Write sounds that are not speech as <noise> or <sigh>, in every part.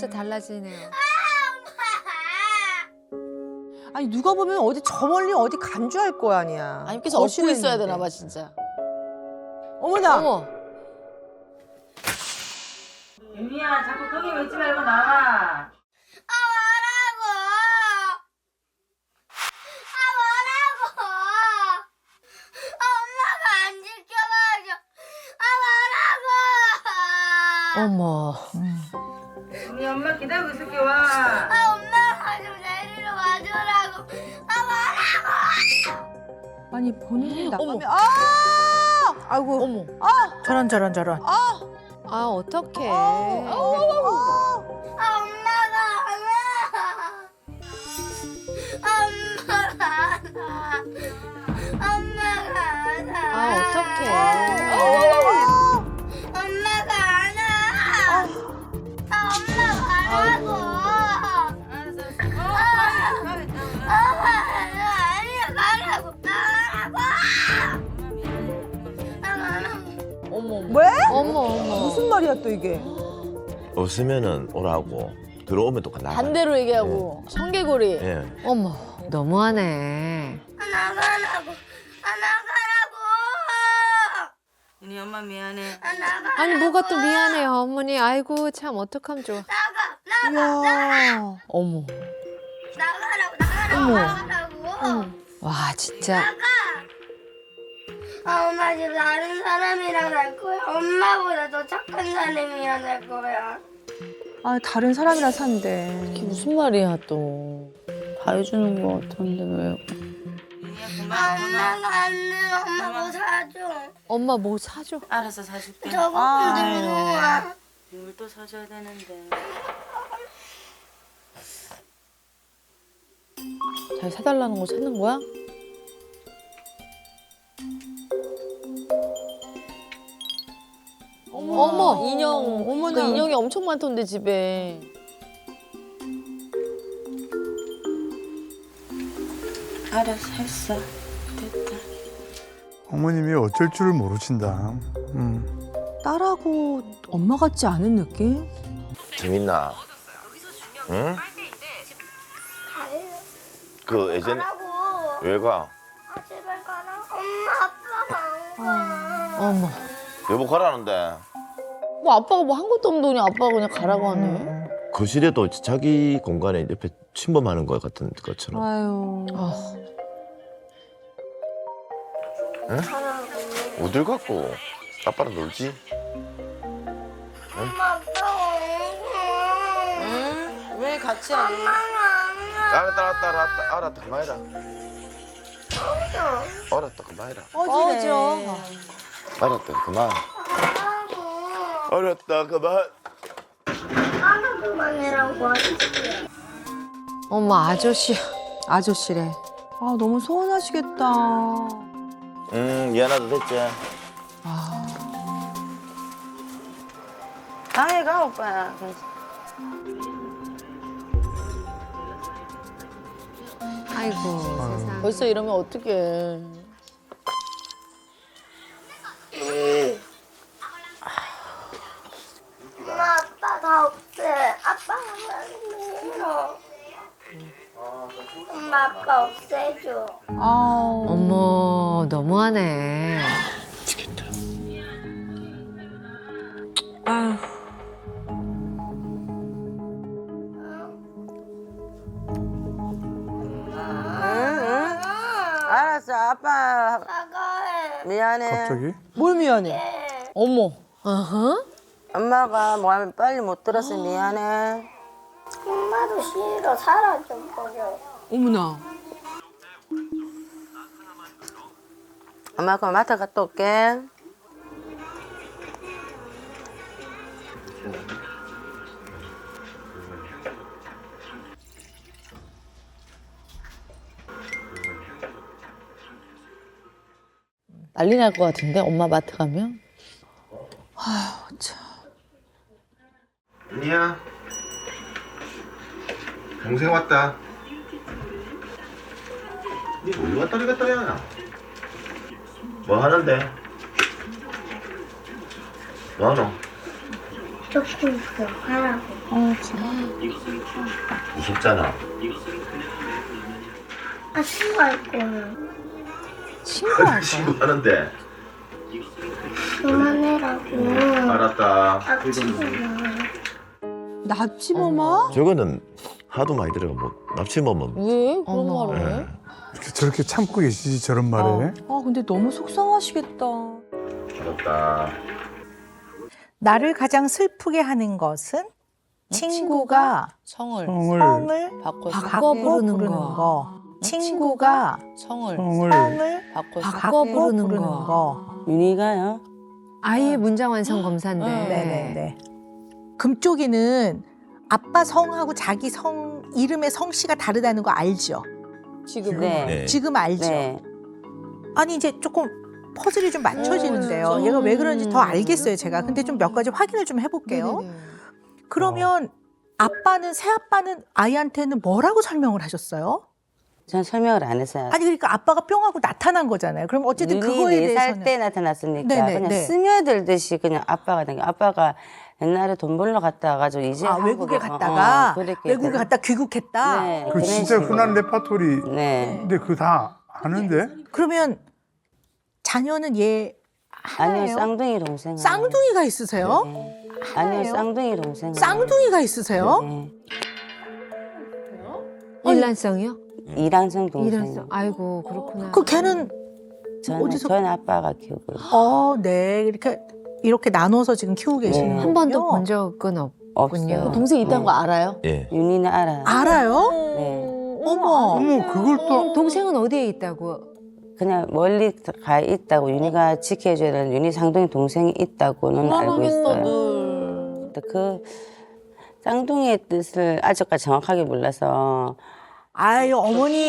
진짜 달라지네요. 아니 누가 보면 어디 저 멀리 어디 간주할 거 아니야. 아님께서 업고 거실에 있어야 있는데. 되나 봐 진짜. 어머나. 어머. 윤미야 자꾸 거기 왜 있지 말고 나와. 아 뭐라고? 아 뭐라고? 아 엄마가 안 지켜봐줘. 아 뭐라고? 어머. 윤미 엄마 기다리고 있을게 와. 아 엄마가 좀 데리러 와주라고. 아 뭐라고? 아니 본인이. 나가면 아! 아이고. 어머. 저런 저런 저런. 아 어떡해. 아 엄마가 어머 어머. 무슨 말이야 또 이게? 없으면은 오라고 들어오면 또 나가. 반대로 얘기하고 청개구리. 예. 어머. 너무하네. 아, 나가라고. 아 나가라고. 윤희 엄마 미안해. 아 나가. 아니 뭐가 또 미안해요 어머니. 아이고 참 어떡하면 좋아. 나가. 나가. 이야. 어머. 나가라고. 나가라고. 나가라고. 와 진짜. 나가. 아, 엄마 지금 다른 사람이랑 살 거야. 엄마보다 더 착한 사람이랑 살 거야. 아 다른 사람이랑 산대. 이게 무슨 말이야 또. 다 해주는 거 같은데 왜. 아. 엄마가 안 돼. 엄마 뭐 사줘. 엄마 뭐 사줘? 알아서 사줄게. 저거. 좀 들고 와. 물도 사줘야 되는데. 잘 사달라는 거 찾는 거야? 그 인형이 엄청 많던데 집에. 알아서 했어. 됐다. 어머님이 어쩔 줄을 모르신다. 음. 딸하고 엄마 같지 않은 느낌? 재밌나? 응? 그 예전에 가라고. 왜 가? 제발 가라. 엄마 아빠가 안 가. 어머. 여보 가라는데 뭐 아빠가 뭐 한 것도 없는데 그냥 아빠가 그냥 가라고 하네. 거실에도 자기 공간에 옆에 침범하는 것 같은 것처럼. 아유. 아, 어딜 갖고 아빠랑 놀지? 가. 왜 같이 하니? 알았다 알았다 알았다 알았다 그만해라. 알았다 그만해라. 어지러. 알았다 그만. 알았다 그만. 나도 그만이라고 하지. 어머 아저씨. 아저씨래. 아 너무 서운하시겠다. 음 미안하다 됐지. 방에 가 오빠야. 아이고 세상. 벌써 이러면 어떡해. 아빠 사과해. 미안해. 갑자기? 뭘 미안해? 어머. 어허. 엄마가 말 빨리 못 들어서 미안해. 엄마도 싫어. 사라져 버려. 어머나. 엄마 그럼 마트 갔다 올게. 난리 날 것 같은데 엄마 마트 가면? 윤희야. 동생 왔다. 니 어디 갔다 어디 갔다 야? 뭐 하는데? 뭐 하노? 조금 더 하라고. 무섭잖아. 아, 친구할 거는 신고할 거야. 신고하는데. 그만해라고. 알았다. 아. 납치범아? 저거는 하도 많이 들어가 뭐 납치범은. 왜 그런 어머. 말을 해? 예. 저렇게 참고 계시지 저런 말에. 아 근데 너무 속상하시겠다. 알았다. 나를 가장 슬프게 하는 것은 친구가 성을 성을 성을 바꿔서 바꿔 부르는 부르는 거. 거. 친구가 성을 성을 바꿔서 바꿔 부르는 부르는 거. 거. 윤희가요? 아예 문장 완성 검사인데. 네네네. 금쪽이는 아빠 성하고 자기 성 이름의 성씨가 다르다는 거 알죠? 지금. 네. 네. 지금 알죠? 네. 아니 이제 조금 퍼즐이 좀 맞춰지는데요. 어, 진짜? 얘가 왜 그런지 더 알겠어요, 제가. 근데 좀 몇 가지 확인을 좀 해볼게요. 네네네. 그러면 아빠는 새 아빠는 아이한테는 뭐라고 설명을 하셨어요? 전 설명을 안 했어요. 아니 그러니까 아빠가 뿅하고 나타난 거잖아요. 그럼 어쨌든 그거에 윤희 대해서는 네살 때 나타났으니까 네네, 그냥 네. 스며들듯이 그냥 아빠가 된 게 아빠가 옛날에 돈 벌러 갔다 와가지고 이제 아, 외국에 한국에- 갔다가 어, 외국에 돼. 갔다 귀국했다. 네, 그 그런 진짜 식으로. 흔한 레파토리. 네. 근데 그거 다 아는데? 그러면 자녀는 얘 하나예요? 아니요 쌍둥이 동생. 쌍둥이가 있으세요? 네. 아니요 쌍둥이 동생. 쌍둥이가 있으세요? 네. 일란성이요? 이란성 동생. 일란성. 아이고 그렇구나. 그 걔는 저는 어디서- 저는 아빠가 키우고 있어요. 어, 네 이렇게 이렇게 나눠서 지금 키우고 계시는 네. 한 번도. 본 적은 없. 없어요. 없군요. 동생 있다는 거 알아요? 예. 윤희는 알아요. 알아요? 네. 어머. 어머 그걸 또 동생은 어디에 있다고? 그냥 멀리 가 있다고 윤희가 지켜줘야 되는 윤희 상둥이 동생이 있다고는 알고 있어요. 근데 그 쌍둥이의 뜻을 아직까지 정확하게 몰라서 아유 어머니,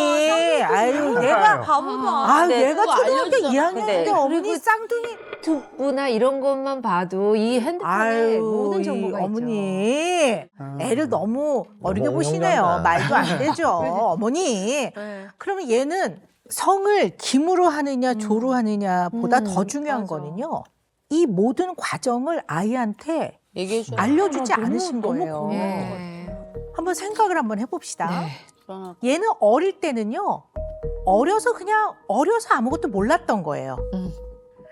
아유 내가. 아 네, 얘가 그거 초등학교 알려주잖아. 2학년인데 근데 어머니 쌍둥이 유튜브나 이런 것만 봐도 이 핸드폰에 아유 모든 이 정보가 있죠. 어머니 아. 애를 너무 어리게 너무 보시네요. 용감하다. 말도 안 되죠, <laughs> 어머니. 그러면 얘는 성을 김으로 하느냐 조로 하느냐보다 음, 더 중요한 맞아. 거는요. 이 모든 과정을 아이한테 얘기해 줘. 알려주지 않으신 거예요. 예. 한번 생각을 한번 해봅시다. 네. 얘는 어릴 때는요, 어려서 그냥 어려서 아무것도 몰랐던 거예요. 음.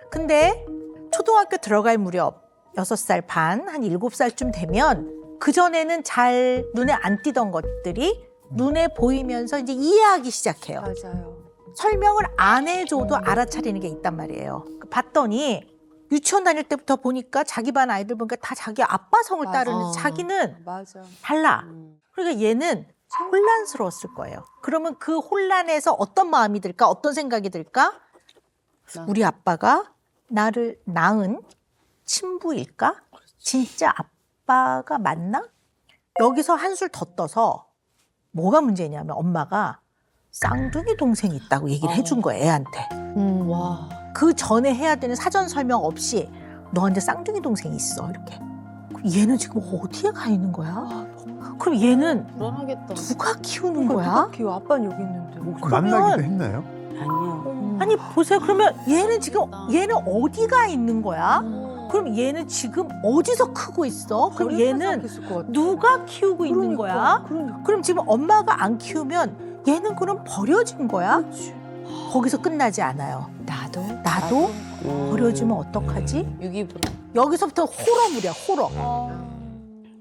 근데 초등학교 들어갈 무렵 여섯 살 반, 한 일곱 살쯤 되면 그전에는 잘 눈에 안 띄던 것들이 눈에 보이면서 이제 이해하기 시작해요. 맞아요. 설명을 안 해줘도 알아차리는 게 있단 말이에요. 봤더니 유치원 다닐 때부터 보니까 자기 반 아이들 보니까 다 자기 아빠 성을 맞아. 따르는 자기는 맞아. 달라. 그러니까 얘는 혼란스러웠을 거예요. 그러면 그 혼란에서 어떤 마음이 들까? 어떤 생각이 들까? 우리 아빠가 나를 낳은 친부일까? 진짜 아빠가 맞나? 여기서 한술 더 떠서 뭐가 문제냐면 엄마가 쌍둥이 동생이 있다고 얘기를 해준 거예요, 애한테. 음. 와. 그 전에 해야 되는 사전 설명 없이 너한테 쌍둥이 동생이 있어, 이렇게. 그럼 얘는 지금 어디에 가 있는 거야? 그럼 얘는 불안하겠다. 누가 키우는 거야? 귀여 아빠는 여기 있는데. 그러면- 만나기도 했나요? 아니요. 아니 보세요. 그러면 얘는 지금 얘는 어디가 있는 거야? 음. 그럼 얘는 지금 어디서 크고 있어? 그럼 얘는. 누가 키우고 있는 거야? 그러니까. 그럼 지금 엄마가 안 키우면 얘는 그럼 버려진 거야? 거기서 끝나지 않아요. 나도 나도 음. 버려지면 어떡하지? 유기불. 여기서부터 호러물이야, 호러.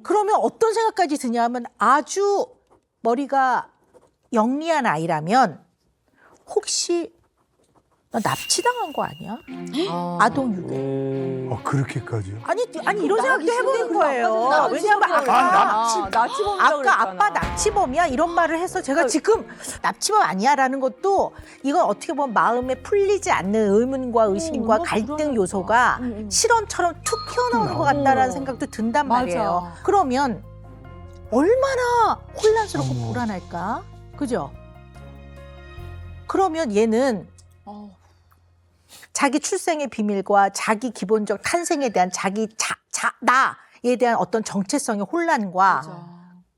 그러면 어떤 생각까지 드냐면 아주 머리가 영리한 아이라면 혹시 나 납치당한 거 아니야? 어. 아동 유괴. 음. 어 그렇게까지요? 아니 아니 이런 생각도 해보는 거예요. 왜냐하면 아까 납치- 납치범이라고 아까 아빠 납치범이야 이런 말을 해서 제가 지금 납치범 아니야라는 것도 이건 어떻게 보면 마음에 풀리지 않는 의문과 의심과 갈등 요소가 실언처럼 툭 튀어나오는 것 같다라는 생각도 든단 맞아. 말이에요. 그러면 얼마나 혼란스럽고 어머. 불안할까? 그죠? 그러면 얘는 자기 출생의 비밀과 자기 기본적 탄생에 대한 자기 자, 자, 나에 대한 어떤 정체성의 혼란과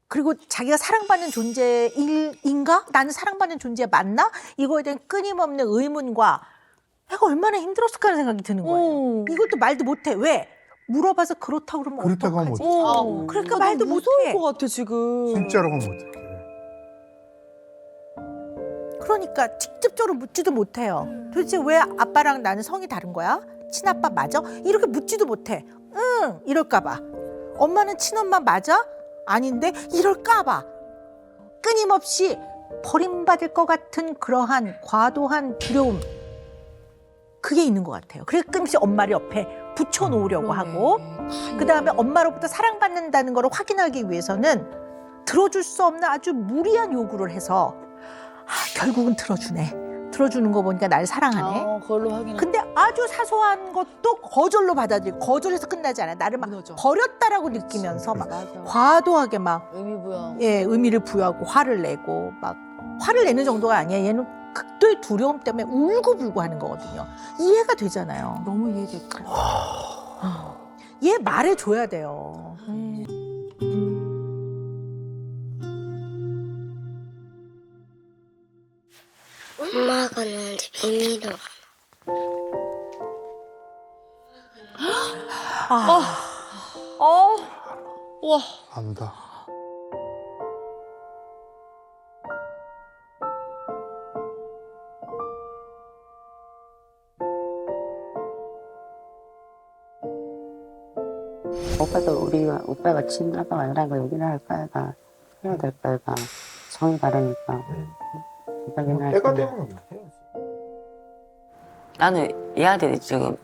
그리고 자기가 사랑받는 존재인가? 나는 사랑받는 존재 맞나? 이거에 대한 끊임없는 의문과 내가 얼마나 힘들었을까 하는 생각이 드는 거예요. 이것도 말도 못해. 왜? 물어봐서 그렇다고 그러면 그렇다고 하면 어떡하지? 어떡해. 어, 그러니까 나 말도 무서울 못해. 것 같아 지금. 진짜로 하면 어떡해. 그러니까 직접적으로 묻지도 못해요. 도대체 왜 아빠랑 나는 성이 다른 거야? 친아빠 맞아? 이렇게 묻지도 못해. 응, 이럴까봐. 엄마는 친엄마 맞아? 아닌데 이럴까봐. 끊임없이 버림받을 것 같은 그러한 과도한 두려움. 그게 있는 것 같아요. 그래서 끊임없이 엄마를 옆에 붙여놓으려고 하고 그 다음에 엄마로부터 사랑받는다는 걸 확인하기 위해서는 들어줄 수 없는 아주 무리한 요구를 해서 아, 결국은 들어주네. 들어주는 거 보니까 날 사랑하네. 아, 그걸로 확인. 근데 아주 사소한 것도 거절로 받아들이고 거절해서 끝나지 않아. 나를 막 무너져. 버렸다라고 느끼면서 막 맞아. 과도하게 막 의미 부여. 예, 의미를 부여하고 화를 내고 막 화를 내는 정도가 아니야. 얘는 극도의 두려움 때문에 울고불고 하는 거거든요. 이해가 되잖아요. 너무 이해됐다. 얘 말해줘야 돼요. 엄마가 나한테 비밀을 어. 와. 안다. 오빠도 우리가 오빠가 친아빠가 아니라는 걸 얘기를 할 거야가 해야 될 거야가 성이 다르니까 오빠는 할 때가. 되면 해야지. 나는 이 아들이 지금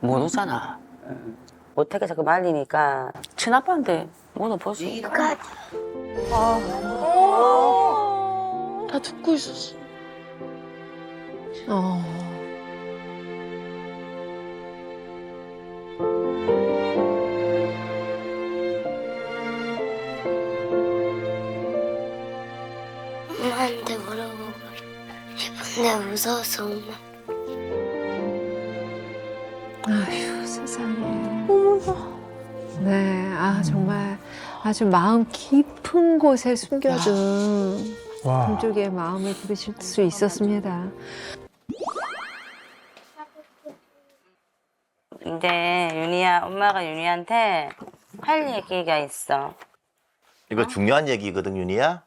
모르잖아. 못하게 자꾸 말리니까 친아빠한테 물어보지. 다 듣고 있었어. 어. 엄마한테 물어보고 싶은데 무서워서 엄마 아휴 세상에. 네, 아 정말 아주 마음 깊은 곳에 숨겨둔 와. 금쪽의 마음을 들으실 수 있었습니다. 근데 윤희야 엄마가 윤희한테 할 얘기가 있어 이거 중요한 얘기거든 윤희야.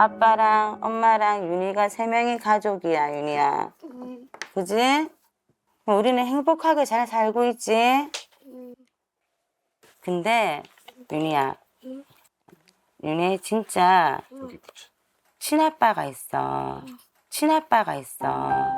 아빠랑 엄마랑 윤희가 세 명이 가족이야 윤희야 그지? 우리는 행복하게 잘 살고 있지? 근데 윤희야 윤희 진짜 친아빠가 있어 친아빠가 있어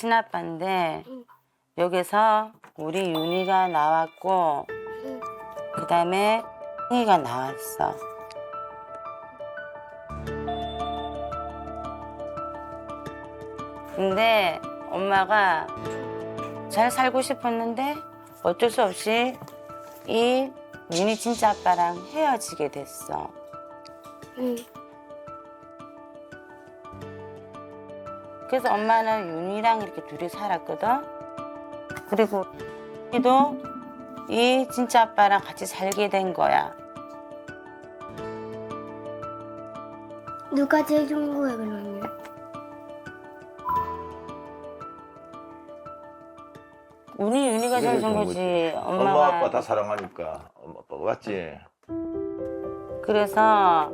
친아빠인데 여기서 우리 윤희가 나왔고 그 다음에 흥이가 나왔어. 근데 엄마가 잘 살고 싶었는데 어쩔 수 없이 이 윤희 진짜 아빠랑 헤어지게 됐어. 응. 그래서 엄마는 윤희랑 이렇게 둘이 살았거든. 그리고 이도 이 진짜 아빠랑 같이 살게 된 거야. 누가 제일 좋은 거야 그러면? 우리 윤희가 제일 좋은 거지. 엄마가. 엄마 아빠 다 사랑하니까 엄마 아빠 맞지? 그래서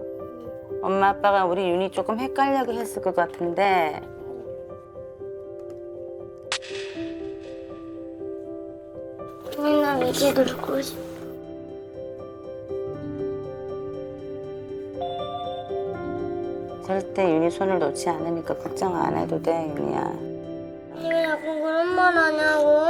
엄마 아빠가 우리 윤희 조금 헷갈려게 했을 것 같은데 이제 놀고 싶어. 절대 윤희 손을 놓지 않으니까 걱정 안 해도 돼 윤희야. 왜 자꾸 그런 말 하냐고.